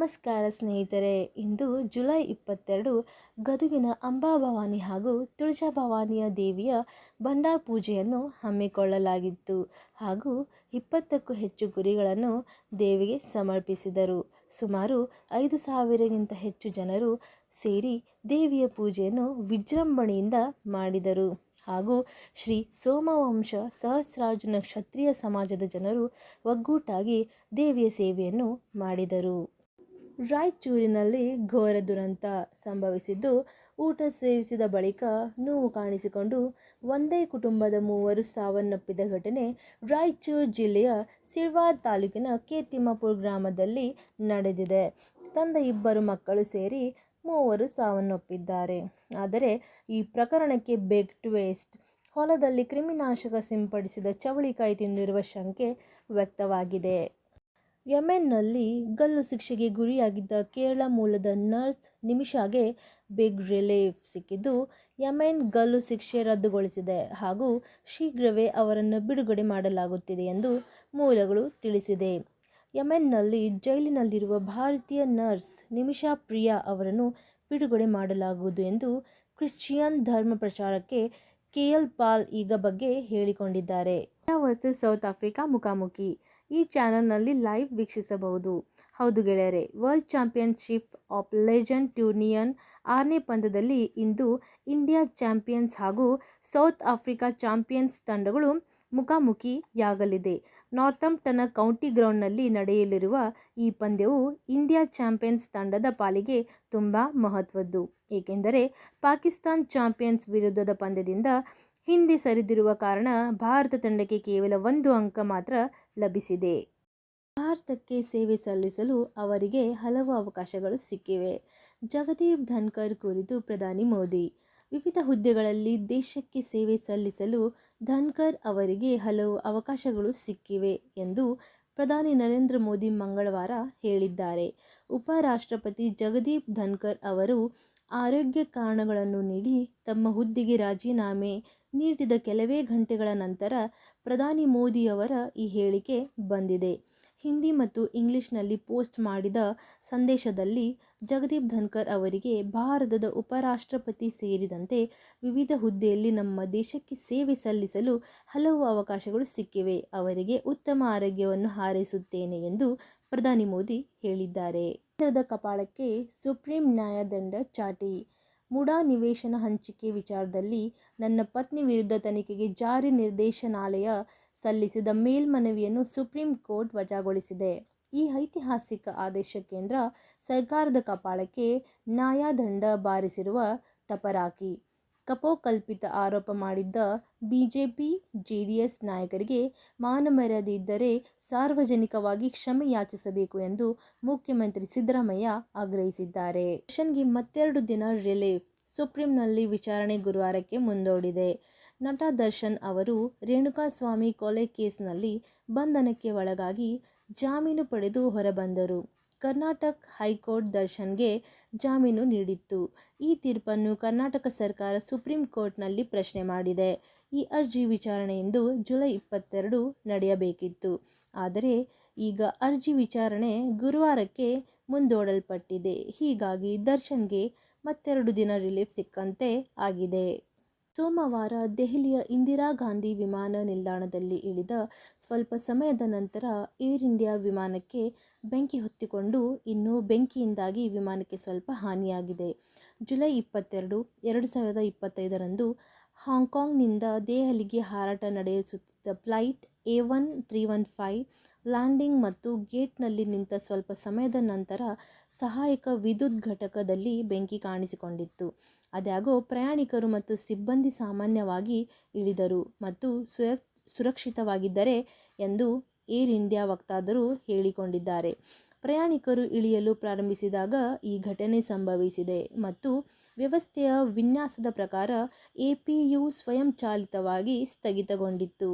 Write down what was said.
ನಮಸ್ಕಾರ ಸ್ನೇಹಿತರೆ. ಇಂದು ಜುಲೈ ಇಪ್ಪತ್ತೆರಡು, ಗದುಗಿನ ಅಂಬಾಭವಾನಿ ಹಾಗೂ ತುಳಜಾಭವಾನಿಯ ದೇವಿಯ ಭಂಡಾರ ಪೂಜೆಯನ್ನು ಹಮ್ಮಿಕೊಳ್ಳಲಾಗಿತ್ತು. ಹಾಗೂ ಇಪ್ಪತ್ತಕ್ಕೂ ಹೆಚ್ಚು ಗುರಿಗಳನ್ನು ದೇವಿಗೆ ಸಮರ್ಪಿಸಿದರು. ಸುಮಾರು ಐದು ಸಾವಿರಗಿಂತ ಹೆಚ್ಚು ಜನರು ಸೇರಿ ದೇವಿಯ ಪೂಜೆಯನ್ನು ವಿಜೃಂಭಣೆಯಿಂದ ಮಾಡಿದರು. ಹಾಗೂ ಶ್ರೀ ಸೋಮವಂಶ ಸಹಸ್ರಾರ್ಜುನ ಕ್ಷತ್ರಿಯ ಸಮಾಜದ ಜನರು ಒಗ್ಗೂಟಾಗಿ ದೇವಿಯ ಸೇವೆಯನ್ನು ಮಾಡಿದರು. ರಾಯಚೂರಿನಲ್ಲಿ ಘೋರ ದುರಂತ ಸಂಭವಿಸಿದ್ದು, ಊಟ ಸೇವಿಸಿದ ಬಳಿಕ ನೋವು ಕಾಣಿಸಿಕೊಂಡು ಒಂದೇ ಕುಟುಂಬದ ಮೂವರು ಸಾವನ್ನಪ್ಪಿದ ಘಟನೆ ರಾಯಚೂರು ಜಿಲ್ಲೆಯ ಸಿರ್ವಾದ್ ತಾಲೂಕಿನ ಕೇತಿಮ್ಮಾಪುರ ಗ್ರಾಮದಲ್ಲಿ ನಡೆದಿದೆ. ತಂದ ಇಬ್ಬರು ಮಕ್ಕಳು ಸೇರಿ ಮೂವರು ಸಾವನ್ನಪ್ಪಿದ್ದಾರೆ. ಆದರೆ ಈ ಪ್ರಕರಣಕ್ಕೆ ಬೆಗ್ ಟ್ವೇಸ್ಟ್, ಹೊಲದಲ್ಲಿ ಕ್ರಿಮಿನಾಶಕ ಸಿಂಪಡಿಸಿದ ಚವಳಿಕಾಯಿ ತಿಂದಿರುವ ಶಂಕೆ ವ್ಯಕ್ತವಾಗಿದೆ. ಯೆಮೆನ್ನಲ್ಲಿ ಗಲ್ಲು ಶಿಕ್ಷೆಗೆ ಗುರಿಯಾಗಿದ್ದ ಕೇರಳ ಮೂಲದ ನರ್ಸ್ ನಿಮಿಷಾಗೆ ಬಿಗ್ ರಿಲೀಫ್ ಸಿಕ್ಕಿದ್ದು, ಯಮೆನ್ ಗಲ್ಲು ಶಿಕ್ಷೆ ರದ್ದುಗೊಳಿಸಿದೆ ಹಾಗೂ ಶೀಘ್ರವೇ ಅವರನ್ನು ಬಿಡುಗಡೆ ಮಾಡಲಾಗುತ್ತಿದೆ ಎಂದು ಮೂಲಗಳು ತಿಳಿಸಿದೆ. ಯಮೆನ್ನಲ್ಲಿ ಜೈಲಿನಲ್ಲಿರುವ ಭಾರತೀಯ ನರ್ಸ್ ನಿಮಿಷಾ ಪ್ರಿಯಾ ಅವರನ್ನು ಬಿಡುಗಡೆ ಮಾಡಲಾಗುವುದು ಎಂದು ಕ್ರಿಶ್ಚಿಯನ್ ಧರ್ಮ ಪ್ರಚಾರಕ್ಕೆ ಕೆಎಲ್ ಪಾಲ್ ಈಗ ಬಗ್ಗೆ ಹೇಳಿಕೊಂಡಿದ್ದಾರೆ. ವರ್ಸಸ್ ಸೌತ್ ಆಫ್ರಿಕಾ ಮುಖಾಮುಖಿ. ಈ ಚಾನಲ್ನಲ್ಲಿ ಲೈವ್ ವೀಕ್ಷಿಸಬಹುದು. ಹೌದು ಗೆಳೆಯರೆ, ವರ್ಲ್ಡ್ ಚಾಂಪಿಯನ್ಶಿಪ್ ಆಫ್ ಲೆಜೆಂಡ್ ಟ್ಯೂನಿಯನ್ ಆರನೇ ಪಂದ್ಯದಲ್ಲಿ ಇಂದು ಇಂಡಿಯಾ ಚಾಂಪಿಯನ್ಸ್ ಹಾಗೂ ಸೌತ್ ಆಫ್ರಿಕಾ ಚಾಂಪಿಯನ್ಸ್ ತಂಡಗಳು ಮುಖಾಮುಖಿಯಾಗಲಿದೆ. ನಾರ್ಥಂಪ್ಟನ್ನ ಕೌಂಟಿ ಗ್ರೌಂಡ್ನಲ್ಲಿ ನಡೆಯಲಿರುವ ಈ ಪಂದ್ಯವು ಇಂಡಿಯಾ ಚಾಂಪಿಯನ್ಸ್ ತಂಡದ ಪಾಲಿಗೆ ತುಂಬ ಮಹತ್ವದ್ದು. ಏಕೆಂದರೆ, ಪಾಕಿಸ್ತಾನ್ ಚಾಂಪಿಯನ್ಸ್ ವಿರುದ್ಧದ ಪಂದ್ಯದಿಂದ ಹಿಂದೆ ಸರಿದಿರುವ ಕಾರಣ ಭಾರತ ತಂಡಕ್ಕೆ ಕೇವಲ ಒಂದು ಅಂಕ ಮಾತ್ರ ಲಭಿಸಿದೆ. ಭಾರತಕ್ಕೆ ಸೇವೆ ಸಲ್ಲಿಸಲು ಅವರಿಗೆ ಹಲವು ಅವಕಾಶಗಳು ಸಿಕ್ಕಿವೆ. ಜಗದೀಪ್ ಧನ್ಕರ್ ಕುರಿತು ಪ್ರಧಾನಿ ಮೋದಿ, ವಿವಿಧ ಹುದ್ದೆಗಳಲ್ಲಿ ದೇಶಕ್ಕೆ ಸೇವೆ ಸಲ್ಲಿಸಲು ಧನ್ಕರ್ ಅವರಿಗೆ ಹಲವು ಅವಕಾಶಗಳು ಸಿಕ್ಕಿವೆ ಎಂದು ಪ್ರಧಾನಿ ನರೇಂದ್ರ ಮೋದಿ ಮಂಗಳವಾರ ಹೇಳಿದ್ದಾರೆ. ಉಪರಾಷ್ಟ್ರಪತಿ ಜಗದೀಪ್ ಧನ್ಕರ್ ಅವರು ಆರೋಗ್ಯ ಕಾರಣಗಳನ್ನು ನೀಡಿ ತಮ್ಮ ಹುದ್ದೆಗೆ ರಾಜೀನಾಮೆ ನೀಡಿದ ಕೆಲವೇ ಗಂಟೆಗಳ ನಂತರ ಪ್ರಧಾನಿ ಮೋದಿಯವರ ಈ ಹೇಳಿಕೆ ಬಂದಿದೆ. ಹಿಂದಿ ಮತ್ತು ಇಂಗ್ಲಿಷ್ನಲ್ಲಿ ಪೋಸ್ಟ್ ಮಾಡಿದ ಸಂದೇಶದಲ್ಲಿ ಜಗದೀಪ್ ಧನ್ಕರ್ ಅವರಿಗೆ ಭಾರತದ ಉಪರಾಷ್ಟ್ರಪತಿ ಸೇರಿದಂತೆ ವಿವಿಧ ಹುದ್ದೆಯಲ್ಲಿ ನಮ್ಮ ದೇಶಕ್ಕೆ ಸೇವೆ ಸಲ್ಲಿಸಲು ಹಲವು ಅವಕಾಶಗಳು ಸಿಕ್ಕಿವೆ. ಅವರಿಗೆ ಉತ್ತಮ ಆರೋಗ್ಯವನ್ನು ಹಾರೈಸುತ್ತೇನೆ ಎಂದು ಪ್ರಧಾನಿ ಮೋದಿ ಹೇಳಿದ್ದಾರೆ. ಕೇಂದ್ರದ ಕಪಾಳಕ್ಕೆ ಸುಪ್ರೀಂ ನ್ಯಾಯದಂಡ ಚಾಟಿ. ಮುಡಾ ನಿವೇಶನ ಹಂಚಿಕೆ ವಿಚಾರದಲ್ಲಿ ನನ್ನ ಪತ್ನಿ ವಿರುದ್ಧ ತನಿಖೆಗೆ ಜಾರಿ ನಿರ್ದೇಶನಾಲಯ ಸಲ್ಲಿಸಿದ ಮೇಲ್ಮನವಿಯನ್ನು ಸುಪ್ರೀಂ ಕೋರ್ಟ್ ವಜಾಗೊಳಿಸಿದೆ. ಈ ಐತಿಹಾಸಿಕ ಆದೇಶ ಕೇಂದ್ರ ಸರ್ಕಾರದ ಕಪಾಳಕ್ಕೆ ನ್ಯಾಯದಂಡ ಬಾರಿಸಿರುವ ತಪರಾಕಿ. ಕಪೋಕಲ್ಪಿತ ಆರೋಪ ಮಾಡಿದ್ದ ಬಿಜೆಪಿ, ಜೆಡಿಎಸ್ ನಾಯಕರಿಗೆ ಮಾನಮರ್ಯಾದೆ ಇದ್ದರೆ ಸಾರ್ವಜನಿಕವಾಗಿ ಕ್ಷಮೆ ಯಾಚಿಸಬೇಕು ಎಂದು ಮುಖ್ಯಮಂತ್ರಿ ಸಿದ್ದರಾಮಯ್ಯ ಆಗ್ರಹಿಸಿದ್ದಾರೆ. ದರ್ಶನ್ಗೆ ಮತ್ತೆರಡು ದಿನ ರಿಲೀಫ್, ಸುಪ್ರೀಂನಲ್ಲಿ ವಿಚಾರಣೆ ಗುರುವಾರಕ್ಕೆ ಮುಂದೂಡಿದೆ. ನಟ ದರ್ಶನ್ ಅವರು ರೇಣುಕಾಸ್ವಾಮಿ ಕೊಲೆ ಕೇಸ್ನಲ್ಲಿ ಬಂಧನಕ್ಕೆ ಒಳಗಾಗಿ ಜಾಮೀನು ಪಡೆದು ಹೊರಬಂದರು. ಕರ್ನಾಟಕ ಹೈಕೋರ್ಟ್ ದರ್ಶನ್ಗೆ ಜಾಮೀನು ನೀಡಿತ್ತು. ಈ ತೀರ್ಪನ್ನು ಕರ್ನಾಟಕ ಸರ್ಕಾರ ಸುಪ್ರೀಂ ಕೋರ್ಟ್ನಲ್ಲಿ ಪ್ರಶ್ನೆ ಮಾಡಿದೆ. ಈ ಅರ್ಜಿ ವಿಚಾರಣೆ ಇಂದು ಜುಲೈ ಇಪ್ಪತ್ತೆರಡು ನಡೆಯಬೇಕಿತ್ತು. ಆದರೆ ಈಗ ಅರ್ಜಿ ವಿಚಾರಣೆ ಗುರುವಾರಕ್ಕೆ ಮುಂದೂಡಲ್ಪಟ್ಟಿದೆ. ಹೀಗಾಗಿ ದರ್ಶನ್ಗೆ ಮತ್ತೆರಡು ದಿನ ರಿಲೀಫ್ ಸಿಕ್ಕಂತೆ ಆಗಿದೆ. ಸೋಮವಾರ ದೆಹಲಿಯ ಇಂದಿರಾ ಗಾಂಧಿ ವಿಮಾನ ನಿಲ್ದಾಣದಲ್ಲಿ ಇಳಿದ ಸ್ವಲ್ಪ ಸಮಯದ ನಂತರ ಏರ್ ಇಂಡಿಯಾ ವಿಮಾನಕ್ಕೆ ಬೆಂಕಿ ಹೊತ್ತಿಕೊಂಡು ಇನ್ನು ಬೆಂಕಿಯಿಂದಾಗಿ ವಿಮಾನಕ್ಕೆ ಸ್ವಲ್ಪ ಹಾನಿಯಾಗಿದೆ. ಜುಲೈ ಇಪ್ಪತ್ತೆರಡು, ಎರಡು ಸಾವಿರದ ಇಪ್ಪತ್ತೈದರಂದು ಹಾಂಗ್ಕಾಂಗ್ನಿಂದ ದೆಹಲಿಗೆ ಹಾರಾಟ ನಡೆಸುತ್ತಿದ್ದ flight A one three one five landing ಮತ್ತು ಗೇಟ್ನಲ್ಲಿ ನಿಂತ ಸ್ವಲ್ಪ ಸಮಯದ ನಂತರ ಸಹಾಯಕ ವಿದ್ಯುತ್ ಘಟಕದಲ್ಲಿ ಬೆಂಕಿ ಕಾಣಿಸಿಕೊಂಡಿತ್ತು. ಆದಾಗ್ಯೂ ಪ್ರಯಾಣಿಕರು ಮತ್ತು ಸಿಬ್ಬಂದಿ ಸಾಮಾನ್ಯವಾಗಿ ಇಳಿದರು ಮತ್ತು ಸುರ, ಸುರಕ್ಷಿತವಾಗಿದ್ದರೆ ಎಂದು ಏರ್ ಇಂಡಿಯಾ ವಕ್ತಾದರು ಹೇಳಿಕೊಂಡಿದ್ದಾರೆ. ಪ್ರಯಾಣಿಕರು ಇಳಿಯಲು ಪ್ರಾರಂಭಿಸಿದಾಗ ಈ ಘಟನೆ ಸಂಭವಿಸಿದೆ ಮತ್ತು ವ್ಯವಸ್ಥೆಯ ವಿನ್ಯಾಸದ ಪ್ರಕಾರ ಎ ಪಿ ಯು ಸ್ವಯಂಚಾಲಿತವಾಗಿ ಸ್ಥಗಿತಗೊಂಡಿತ್ತು.